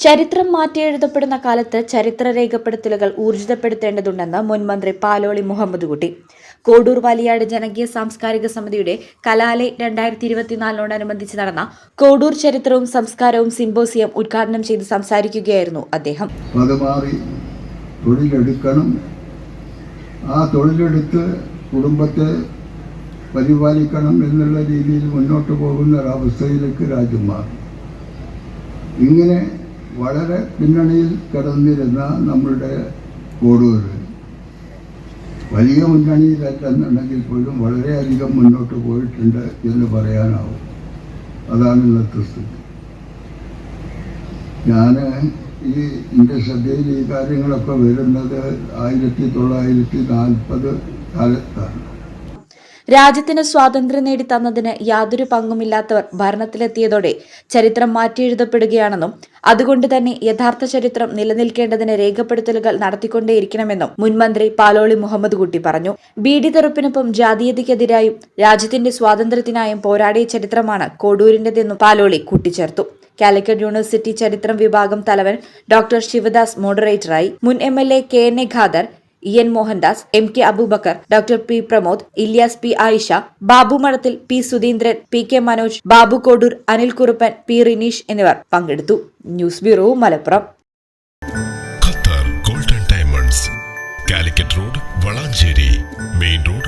ചരിത്രം മാറ്റിയെഴുതപ്പെടുന്ന കാലത്ത് ചരിത്ര രേഖപ്പെടുത്തലുകൾ ഊർജിതപ്പെടുത്തേണ്ടതുണ്ടെന്ന് മുൻ മന്ത്രി പാലോളി മുഹമ്മദ് കുട്ടി കോഡൂർ വലിയാട് ജനകീയ സാംസ്കാരിക സമിതിയുടെ കലാലെ രണ്ടായിരത്തി ഇരുപത്തിനാലിനോടനുബന്ധിച്ച് നടന്ന കോഡൂർ ചരിത്രവും സംസ്കാരവും സിംബോസിയം ഉദ്ഘാടനം ചെയ്ത് സംസാരിക്കുകയായിരുന്നു അദ്ദേഹം. തൊഴിലെടുക്കണം. ആ തൊഴിലെടുത്ത് കുടുംബത്തെ പരിപാലിക്കണം എന്നുള്ള രീതിയിൽ മുന്നോട്ട് പോകുന്ന ഒരവസ്ഥയിലേക്ക് രാജ്യം മാറി. ഇങ്ങനെ വളരെ പിന്നണിയിൽ കിടന്നിരുന്ന നമ്മളുടെ കോടൂർ വലിയ മുന്നണിയിലല്ലെന്നുണ്ടെങ്കിൽ പോലും വളരെയധികം മുന്നോട്ട് പോയിട്ടുണ്ട് എന്ന് പറയാനാവും. അതാണ് ഇന്നത്തെ സ്ഥിതി. ഞാൻ ഈ എന്റെ ശ്രദ്ധയിൽ ഈ കാര്യങ്ങളൊക്കെ വരുന്നത് ആയിരത്തി തൊള്ളായിരത്തി നാൽപ്പത് കാലത്താണ്. രാജ്യത്തിന് സ്വാതന്ത്ര്യം നേടിത്തന്നതിന് യാതൊരു പങ്കുമില്ലാത്തവർ ഭരണത്തിലെത്തിയതോടെ ചരിത്രം മാറ്റിയെഴുതപ്പെടുകയാണെന്നും അതുകൊണ്ട് തന്നെ യഥാർത്ഥ ചരിത്രം നിലനിൽക്കേണ്ടതിന് രേഖപ്പെടുത്തലുകൾ നടത്തിക്കൊണ്ടേയിരിക്കണമെന്നും മുൻമന്ത്രി പാലോളി മുഹമ്മദ് കുട്ടി പറഞ്ഞു. ബീഡി തെറുപ്പിനൊപ്പം ജാതീയതയ്ക്കെതിരായും രാജ്യത്തിന്റെ സ്വാതന്ത്ര്യത്തിനായും പോരാടിയ ചരിത്രമാണ് കോടൂരിന്റേതെന്നും പാലോളി കൂട്ടിച്ചേർത്തു. കാലിക്കറ്റ് യൂണിവേഴ്സിറ്റി ചരിത്രം വിഭാഗം തലവൻ ഡോക്ടർ ശിവദാസ് മോഡറേറ്ററായി. മുൻ M L A K N A Khader E N Mohandas M K Abubakar doctor P Pramod Ilyas P Ayisha Babu Madathil P Sudheendran P K Manoj Babu Kodur Anil Kuruppan P Rineesh എന്നിവർ പങ്കെടുത്തു. News bureau Malappuram. Qatar golden diamonds Calicut road Valanchery main road.